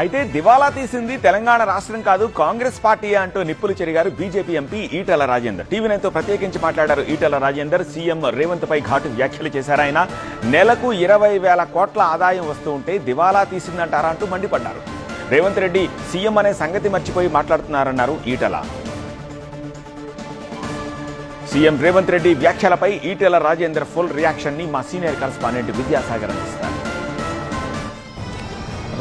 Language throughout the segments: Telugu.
అయితే దివాలా తీసింది తెలంగాణ రాష్ట్రం కాదు కాంగ్రెస్ పార్టీ అంటూ నిప్పులు చెరిగారు BJP MP Etela Rajender. TV నైన్తో ప్రత్యేకించి మాట్లాడారు ఈటల రాజేందర్. సీఎం రేవంత్ పై ఘాటు వ్యాఖ్యలు చేశారు ఆయన. నెలకు ఇరవై వేల కోట్ల ఆదాయం వస్తూ ఉంటే దివాలా తీసిందంటారా అంటూ మండిపడ్డారు. రేవంత్ రెడ్డి సీఎం అనే సంగతి మర్చిపోయి మాట్లాడుతున్నారన్నారు ఈటల. సీఎం రేవంత్ రెడ్డి వ్యాఖ్యలపై ఈటెల రాజేందర్ ఫుల్ రియాక్షన్ని మా సీనియర్ కరస్పాండెంట్ విద్యాసాగర్ అందిస్తారు.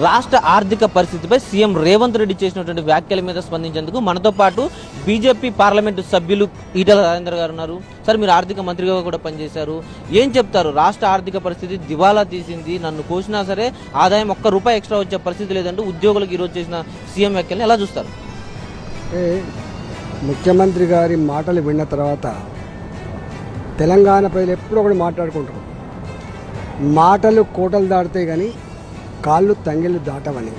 రాష్ట్ర ఆర్థిక పరిస్థితిపై సీఎం రేవంత్ రెడ్డి చేసినటువంటి వ్యాఖ్యల మీద స్పందించేందుకు మనతో పాటు బీజేపీ పార్లమెంటు సభ్యులు ఈటల రాజేంద్ర గారు ఉన్నారు. సార్ మీరు ఆర్థిక మంత్రిగా కూడా పనిచేశారు. ఏం చెప్తారు? రాష్ట్ర ఆర్థిక పరిస్థితి దివాలా తీసింది. నన్ను కోసినా సరే ఆదాయం ఒక్క రూపాయి ఎక్స్ట్రా వచ్చే పరిస్థితి లేదంటూ ఉద్యోగులకు ఈరోజు చేసిన సీఎం వ్యాఖ్యలను ఎలా చూస్తారు? ముఖ్యమంత్రి గారి మాటలు విన్న తర్వాత తెలంగాణ ప్రజలు ఎప్పుడూ ఒకటి మాట్లాడుకుంటారు. మాటలు కోటలు దాటితే కానీ కాళ్ళు తంగిళ్ళు దాటవని.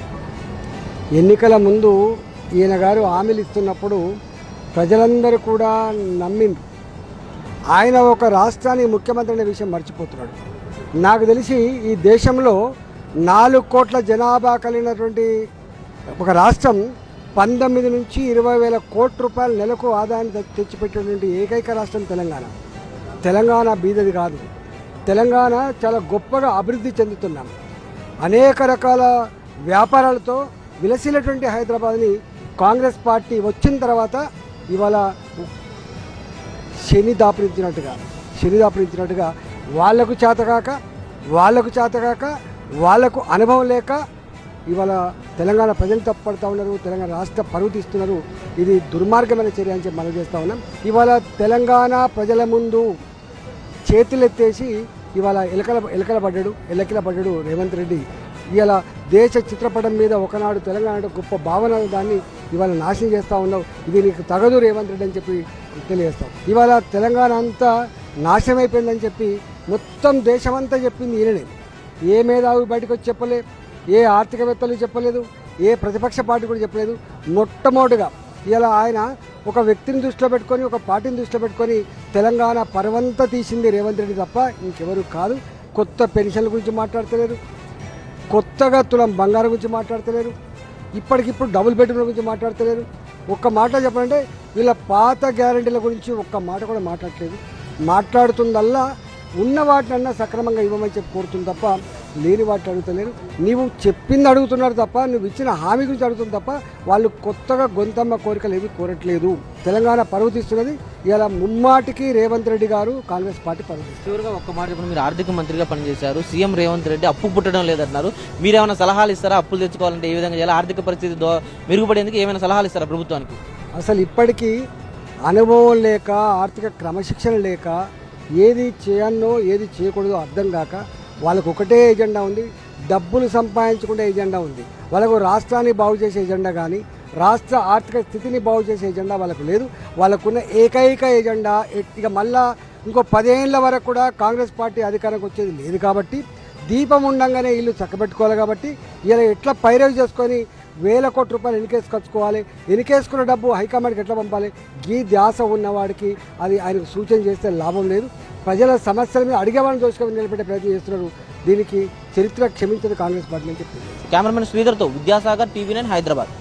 ఎన్నికల ముందు ఈయన గారు హామీలు ఇస్తున్నప్పుడు ప్రజలందరూ కూడా నమ్మిండ్రు. ఆయన ఒక రాష్ట్రానికి ముఖ్యమంత్రి అనే విషయం మర్చిపోతున్నాడు. నాకు తెలిసి ఈ దేశంలో నాలుగు కోట్ల జనాభా కలిగినటువంటి ఒక రాష్ట్రం పంతొమ్మిది నుంచి ఇరవై వేల కోట్ల రూపాయల నెలకు ఆదాయాన్ని తె- తెచ్చిపెట్టేటువంటి ఏకైక రాష్ట్రం తెలంగాణ. తెలంగాణ బీదది కాదు. తెలంగాణ చాలా గొప్పగా అభివృద్ధి చెందుతున్నాం. అనేక రకాల వ్యాపారాలతో విలసినటువంటి హైదరాబాద్ని కాంగ్రెస్ పార్టీ వచ్చిన తర్వాత ఇవాళ శని దాపురించినట్టుగా శని దాపురించినట్టుగా వాళ్ళకు చేతగాక వాళ్ళకు చేతగాక వాళ్ళకు అనుభవం లేక ఇవాళ తెలంగాణ ప్రజలు తప్పడుతూ ఉన్నారు తెలంగాణ రాష్ట్ర పరువు తీస్తున్నారు. ఇది దుర్మార్గమైన చర్య అని చెప్పి మనం చేస్తూ ఉన్నాం. ఇవాళ తెలంగాణ ప్రజల ముందు చేతులెత్తేసి ఇవాళ ఎలకల ఎలకల పడ్డాడు ఎలకల పడ్డాడు రేవంత్ రెడ్డి. ఇవాళ దేశ చిత్రపటం మీద ఒకనాడు తెలంగాణ గొప్ప భావన దాన్ని ఇవాళ నాశనం చేస్తూ ఉన్నావు. ఇది నీకు తగదు రేవంత్ రెడ్డి అని చెప్పి తెలియజేస్తాం. ఇవాళ తెలంగాణ అంతా నాశనం అయిపోయిందని చెప్పి మొత్తం దేశమంతా చెప్పింది ఈయననే. ఏ మేధావి బయటకు వచ్చి చెప్పలే ఏ ఆర్థికవేత్తలు చెప్పలేదు ఏ ప్రతిపక్ష పార్టీ కూడా చెప్పలేదు. మొట్టమొదటిగా ఇలా ఆయన ఒక వ్యక్తిని దృష్టిలో పెట్టుకొని ఒక పార్టీని దృష్టిలో పెట్టుకొని తెలంగాణ పరవంతా తీసింది రేవంత్ రెడ్డి తప్ప ఇంకెవరు కాదు. కొత్త పెన్షన్ల గురించి మాట్లాడతలేరు. కొత్తగా తులం బంగారం గురించి మాట్లాడతలేరు. ఇప్పటికిప్పుడు డబుల్ బెడ్రూమ్ గురించి మాట్లాడతలేరు. ఒక్క మాట చెప్పాలంటే వీళ్ళ పాత గ్యారంటీల గురించి ఒక్క మాట కూడా మాట్లాడలేదు మాట్లాడుతుందల్లా ఉన్న వాటినన్నా సక్రమంగా ఇవ్వమని చెప్పి కోరుతుంది తప్ప లేని వాటిని అడుగుతలేరు. నీవు చెప్పింది అడుగుతున్నారు తప్ప నువ్వు ఇచ్చిన హామీ గురించి అడుగుతుంది తప్ప వాళ్ళు కొత్తగా గొంతమ్మ కోరికలు ఏవి కోరట్లేదు. తెలంగాణ పరువు తీస్తున్నది. ఇలా ముమ్మాటికి రేవంత్ రెడ్డి గారు కాంగ్రెస్ పార్టీ. చివరిగా ఒక్క మాట చెప్పండి. మీరు ఆర్థిక మంత్రిగా పనిచేశారు. సీఎం రేవంత్ రెడ్డి అప్పు పుట్టడం లేదంటున్నారు. మీరు ఏమైనా సలహాలు ఇస్తారా? అప్పులు తెచ్చుకోవాలంటే ఏ విధంగా చేయాలి? ఆర్థిక పరిస్థితి మెరుగుపడేందుకు ఏమైనా సలహాలు ఇస్తారా ప్రభుత్వానికి? అసలు ఇప్పటికీ అనుభవం లేక ఆర్థిక క్రమశిక్షణ లేక ఏది చేయన్నో ఏది చేయకూడదో అర్థం కాక వాళ్ళకు ఒకటే ఎజెండా ఉంది. డబ్బులు సంపాదించుకునే ఎజెండా ఉంది. వాళ్ళకు రాష్ట్రాన్ని బాగు చేసే ఎజెండా కానీ రాష్ట్ర ఆర్థిక స్థితిని బాగు చేసే ఎజెండా వాళ్ళకు లేదు. వాళ్ళకున్న ఏకైక ఎజెండా ఇక మళ్ళా ఇంకో పదేళ్ళ వరకు కూడా కాంగ్రెస్ పార్టీ అధికారంకి వచ్చేది లేదు కాబట్టి దీపం ఉండంగానే ఇల్లు చక్కబెట్టుకోవాలి కాబట్టి ఇలా ఎట్లా పైరవి చేసుకొని వేల కోట్ల రూపాయలు ఎన్నికేసి ఖర్చుకోవాలి ఎన్నికేసుకున్న డబ్బు హైకమాండ్కి ఎట్లా పంపాలి? గీ ధ్యాస ఉన్నవాడికి అది ఆయనకు సూచన చేస్తే లాభం లేదు. ప్రజల సమస్యల మీద అడిగేవాళ్ళని దోచుకొని నిలబెట్టే ప్రయత్నం చేస్తున్నారు. దీనికి చరిత్ర క్షమించదు కాంగ్రెస్ పార్టీ అని చెప్తుంది కెమెరామెన్ శ్రీధర్తో విద్యాసాగర్ టీవీ నైన్ హైదరాబాద్.